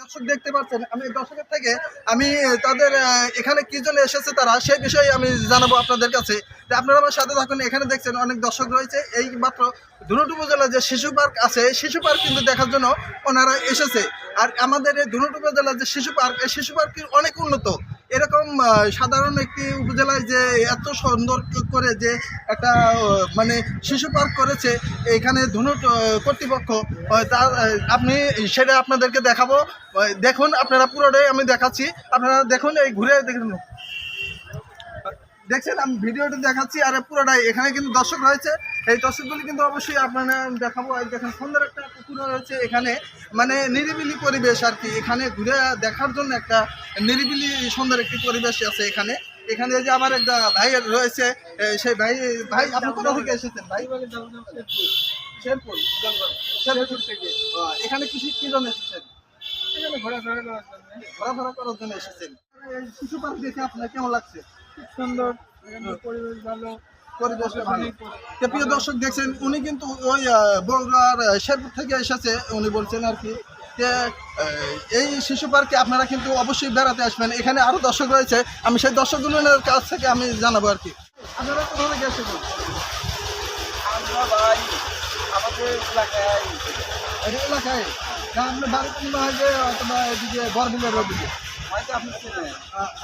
দর্শক দেখতে পাচ্ছেন, আমি দর্শকের থেকে, আমি তাদের এখানে কি জন্য এসেছে তারা সেই বিষয়ে আমি জানাব আপনাদের কাছে। আপনারা আমার সাথে থাকুন, এখানে দেখছেন অনেক দর্শক রয়েছে। এই মাত্র ধুনুট উপজেলার যে শিশু পার্ক আছে শিশু পার্ক কিন্তু দেখার জন্য ওনারা এসেছে। আর আমাদের এই ধুনুট উপজেলার যে শিশু পার্ক, এই শিশু পার্ক অনেক উন্নত। সাধারণ একটি উপজেলায় যে এত সুন্দর করে যে একটা মানে শিশু পার্ক করেছে এখানে ধুনুট কর্তৃপক্ষ আহ, তা আপনি সেটা আপনাদেরকে দেখাবো। দেখুন আপনারা পুরোটাই আমি দেখাচ্ছি। আপনারা দেখুন এই ঘুরে দেখুন দেখছেন আমি ভিডিওটা দেখাচ্ছি আর পুরোটাই। এখানে কিন্তু দর্শক রয়েছে। এই দর্শকগুলি কিন্তু অবশ্যই আপনারা দেখাবো। দেখেন সুন্দর একটা পুকুর রয়েছে এখানে মানে নিরিবিলি পরিবেশ আর কি, এখানে ঘুরে দেখার জন্য একটা নিরিবিলি সুন্দর একটি পরিবেশ আছে এখানে। এখানে যে আমার একটা ভাই রয়েছে সেই ভাই ভাই, আপনি কোথা থেকে এসেছেন ভাই? থেকে। এখানে কৃষি কি জন্য এসেছেন? এখানে করার জন্য এসেছেন। শিশু পার্ক দেখে আপনার কেমন লাগছে? খুব সুন্দর, পরিবেশ ভালো। পরিবেশটা ভালো তো প্রিয় দর্শক দেখছেন উনি কিন্তু ওই বগুড়ার শেরপুর থেকে এসেছে উনি বলছেন আর কি যে এই শিশু পার্কে আপনারা কিন্তু অবশ্যই বেড়াতে আসবেন। এখানে আরও দর্শক রয়েছে আমি সেই দর্শকগুলোর কাছ থেকে আমি জানাব আর কি। আপনারা কোথা থেকে এসেছেন আমরা ভাই আমাদের এলাকায়। এলাকায়? আপনার হয় যে অথবা এদিকে বরবিলের ওদিকে?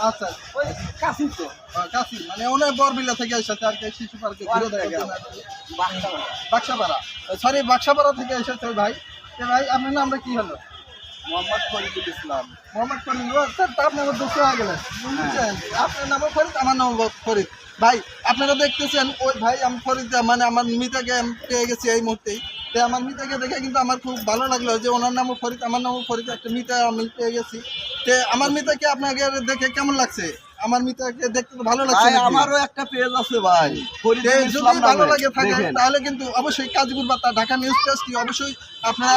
আচ্ছা। ওই কাশি তো। কাশি মানে অনেক বরবিলা থেকে এসেছে আর কি শিশু পার্কে ঘুরে দেখার জন্য আর কি। বাচ্চা বাক্সাপাড়া। সরি বাক্সাপাড়া থেকে এসেছে ভাই। ভাই আপনার নামটা কি হলো? মোহাম্মদ ফরিদুল ইসলাম। মোহাম্মদ ফরিদ স্যার তা আপনি আমার দুঃখ হয়ে গেলেন আপনার নামও ফরিদ আমার নাম ফরিদ। ভাই আপনারা দেখতেছেন ওই ভাই আমি ফরিদ মানে আমার মিতাকে আমি পেয়ে গেছি এই মুহূর্তেই তো আমার মিতাকে দেখে কিন্তু আমার খুব ভালো লাগল যে ওনার নামও ফরিদ আমার নামও ফরিদ একটা মিতা আমি পেয়ে গেছি। তো আমার মিতাকে আপনাকে দেখে কেমন লাগছে? আমার মিতাকে দেখতে তো ভালো লাগছে আমারও একটা পেজ আছে ভাই যদি ভালো লাগে থাকে তাহলে কিন্তু অবশ্যই কাজীপুর বার্তা ঢাকা নিউজ পেজটি অবশ্যই আপনারা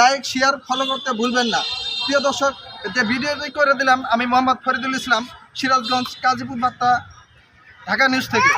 লাইক শেয়ার ফলো করতে ভুলবেন না। প্রিয় দর্শক যে ভিডিওটি করে দিলাম আমি মোহাম্মদ ফরিদুল ইসলাম সিরাজগঞ্জ কাজীপুর বার্তা ঢাকা নিউজ থেকে।